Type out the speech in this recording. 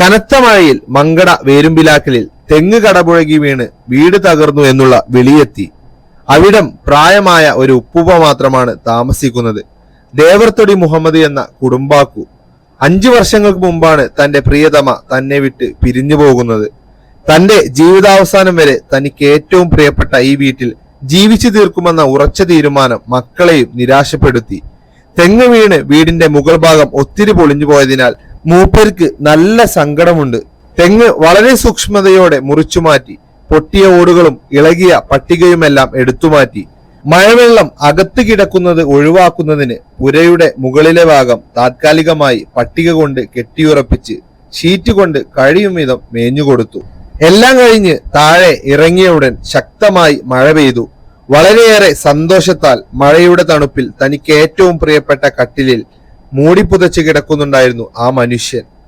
കനത്ത മഴയിൽ മങ്കട വേരുമ്പിലാക്കലിൽ തെങ്ങ് കടപുഴകി വീണ് വീട് തകർന്നു എന്നുള്ള വിളിയെത്തി. അവിടം പ്രായമായ ഒരു ഉപ്പുപ മാത്രമാണ് താമസിക്കുന്നത്. ദേവർത്തൊടി മുഹമ്മദ് എന്ന കുടുംബാക്കു. അഞ്ചു വർഷങ്ങൾക്ക് മുമ്പാണ് തന്റെ പ്രിയതമ തന്നെ വിട്ട് പിരിഞ്ഞു പോകുന്നത്. തന്റെ ജീവിതാവസാനം വരെ തനിക്ക് ഏറ്റവും പ്രിയപ്പെട്ട ഈ വീട്ടിൽ ജീവിച്ചു തീർക്കുമെന്ന ഉറച്ച തീരുമാനം മക്കളെയും നിരാശപ്പെടുത്തി. തെങ്ങ് വീണ് വീടിന്റെ മുകൾ ഭാഗം ഒത്തിരി പൊളിഞ്ഞു പോയതിനാൽ മൂപ്പർക്ക് നല്ല സങ്കടമുണ്ട്. തെങ്ങ് വളരെ സൂക്ഷ്മതയോടെ മുറിച്ചു മാറ്റി പൊട്ടിയ ഓടുകളും ഇളകിയ പട്ടികയുമെല്ലാം എടുത്തുമാറ്റി മഴവെള്ളം അകത്ത് കിടക്കുന്നത് ഒഴിവാക്കുന്നതിന് പുരയുടെ മുകളിലെ ഭാഗം താത്കാലികമായി പട്ടിക കൊണ്ട് കെട്ടിയുറപ്പിച്ച് ഷീറ്റ് കൊണ്ട് കഴിയും വിധം മേഞ്ഞുകൊടുത്തു എല്ലാം കഴിഞ്ഞ് താഴെ ഇറങ്ങിയ ഉടൻ ശക്തമായി മഴ പെയ്തു. വളരെയേറെ സന്തോഷത്താൽ മഴയുടെ തണുപ്പിൽ തനിക്ക് ഏറ്റവും പ്രിയപ്പെട്ട കട്ടിലിൽ മൂടിപ്പുതച്ച് കിടക്കുന്നുണ്ടായിരുന്നു ആ മനുഷ്യൻ.